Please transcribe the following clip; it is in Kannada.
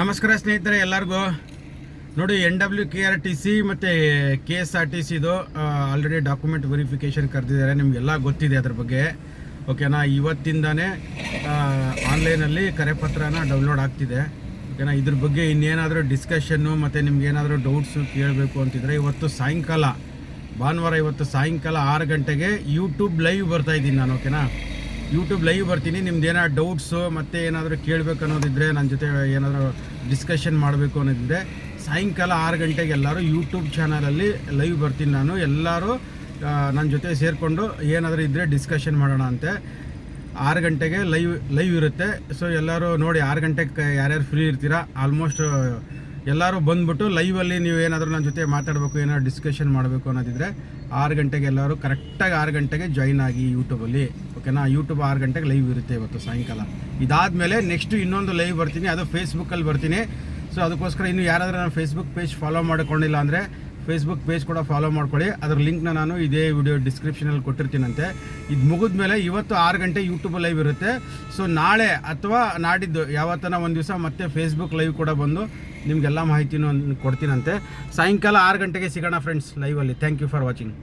ನಮಸ್ಕಾರ ಸ್ನೇಹಿತರೆ ಎಲ್ಲರಿಗೂ. ನೋಡಿ N W K R T C ಮತ್ತು ಕೆ ಎಸ್ ಆರ್ ಟಿ ಸಿದು ಆಲ್ರೆಡಿ ಡಾಕ್ಯುಮೆಂಟ್ ವೆರಿಫಿಕೇಷನ್ ಕರೆದಿದ್ದಾರೆ. ನಿಮಗೆಲ್ಲ ಗೊತ್ತಿದೆ ಅದ್ರ ಬಗ್ಗೆ. ಓಕೆನಾ ಇವತ್ತಿಂದಾನೇ ಆನ್ಲೈನಲ್ಲಿ ಕರೆಪತ್ರನ ಡೌನ್ಲೋಡ್ ಆಗ್ತಿದೆ. ಓಕೆನಾ ಇದ್ರ ಬಗ್ಗೆ ಇನ್ನೇನಾದರೂ ಡಿಸ್ಕಷನ್ನು ಮತ್ತು ನಿಮ್ಗೆ ಏನಾದರೂ ಡೌಟ್ಸು ಕೇಳಬೇಕು ಅಂತಿದ್ರೆ, ಇವತ್ತು ಸಾಯಂಕಾಲ, ಭಾನುವಾರ ಇವತ್ತು ಸಾಯಂಕಾಲ ಆರು ಗಂಟೆಗೆ ಯೂಟ್ಯೂಬ್ ಲೈವ್ ಬರ್ತಾಯಿದ್ದೀನಿ ನಾನು ಓಕೆನಾ ಯೂಟ್ಯೂಬ್ ಲೈವ್ ಬರ್ತೀನಿ. ನಿಮ್ದು ಏನಾದ್ರು ಡೌಟ್ಸು ಮತ್ತು ಏನಾದರೂ ಕೇಳಬೇಕು ಅನ್ನೋದಿದ್ರೆ ನನ್ನ ಜೊತೆ ಏನಾದರೂ ಡಿಸ್ಕಷನ್ ಮಾಡಬೇಕು ಅನ್ನೋದಿದ್ರೆ ಸಾಯಂಕಾಲ ಆರು ಗಂಟೆಗೆ ಎಲ್ಲರೂ ಯೂಟ್ಯೂಬ್ ಚಾನಲಲ್ಲಿ ಲೈವ್ ಬರ್ತೀನಿ ನಾನು. ಎಲ್ಲರೂ ನನ್ನ ಜೊತೆ ಸೇರಿಕೊಂಡು ಏನಾದರೂ ಇದ್ದರೆ ಡಿಸ್ಕಷನ್ ಮಾಡೋಣ ಅಂತೆ. ಆರು ಗಂಟೆಗೆ ಲೈವ್ ಲೈವ್ ಇರುತ್ತೆ. ಸೊ ಎಲ್ಲರೂ ನೋಡಿ, ಆರು ಗಂಟೆಗೆ ಯಾರ್ಯಾರು ಫ್ರೀ ಇರ್ತೀರಾ ಆಲ್ಮೋಸ್ಟ್ ಎಲ್ಲರೂ ಬಂದ್ಬಿಟ್ಟು ಲೈವಲ್ಲಿ ನೀವು ಏನಾದರೂ ನನ್ನ ಜೊತೆ ಮಾತಾಡಬೇಕು, ಏನಾದ್ರು ಡಿಸ್ಕಷನ್ ಮಾಡಬೇಕು ಅನ್ನೋದಿದ್ರೆ ಆರು ಗಂಟೆಗೆ ಎಲ್ಲರೂ ಕರೆಕ್ಟಾಗಿ ಆರು ಗಂಟೆಗೆ ಜಾಯ್ನ್ ಆಗಿ ಯೂಟ್ಯೂಬಲ್ಲಿ ಓಕೆನಾ ಯೂಟ್ಯೂಬ್ ಆರು ಗಂಟೆಗೆ ಲೈವ್ ಇರುತ್ತೆ ಇವತ್ತು ಸಾಯಂಕಾಲ. ಇದಾದಮೇಲೆ ನೆಕ್ಸ್ಟ್ ಇನ್ನೊಂದು ಲೈವ್ ಬರ್ತೀನಿ, ಅದು ಫೇಸ್ಬುಕ್ಕಲ್ಲಿ ಬರ್ತೀನಿ. ಸೊ ಅದಕ್ಕೋಸ್ಕರ ಇನ್ನು ಯಾರಾದರೂ ನಾನು ಫೇಸ್ಬುಕ್ ಪೇಜ್ ಫಾಲೋ ಮಾಡ್ಕೊಂಡಿಲ್ಲ ಅಂದರೆ ಫೇಸ್ಬುಕ್ ಪೇಜ್ ಕೂಡ ಫಾಲೋ ಮಾಡ್ಕೊಳ್ಳಿ. ಅದ್ರ ಲಿಂಕ್ನ ನಾನು ಇದೇ ವಿಡಿಯೋ ಡಿಸ್ಕ್ರಿಪ್ಷನಲ್ಲಿ ಕೊಟ್ಟಿರ್ತೀನಂತೆ. ಇದು ಮುಗಿದ್ಮೇಲೆ ಇವತ್ತು ಆರು ಗಂಟೆ ಯೂಟ್ಯೂಬ್ ಲೈವ್ ಇರುತ್ತೆ. ಸೊ ನಾಳೆ ಅಥವಾ ನಾಡಿದ್ದು, ಯಾವತ್ತನ ಒಂದು ದಿವಸ ಮತ್ತೆ ಫೇಸ್ಬುಕ್ ಲೈವ್ ಕೂಡ ಬಂದು ನಿಮಗೆಲ್ಲ ಮಾಹಿತಿನೂ ಕೊಡ್ತೀನಂತೆ. ಸಾಯಂಕಾಲ ಆರು ಗಂಟೆಗೆ ಸಿಗೋಣ ಫ್ರೆಂಡ್ಸ್ ಲೈವಲ್ಲಿ ಥ್ಯಾಂಕ್ ಯು ಫಾರ್ ವಾಚಿಂಗ್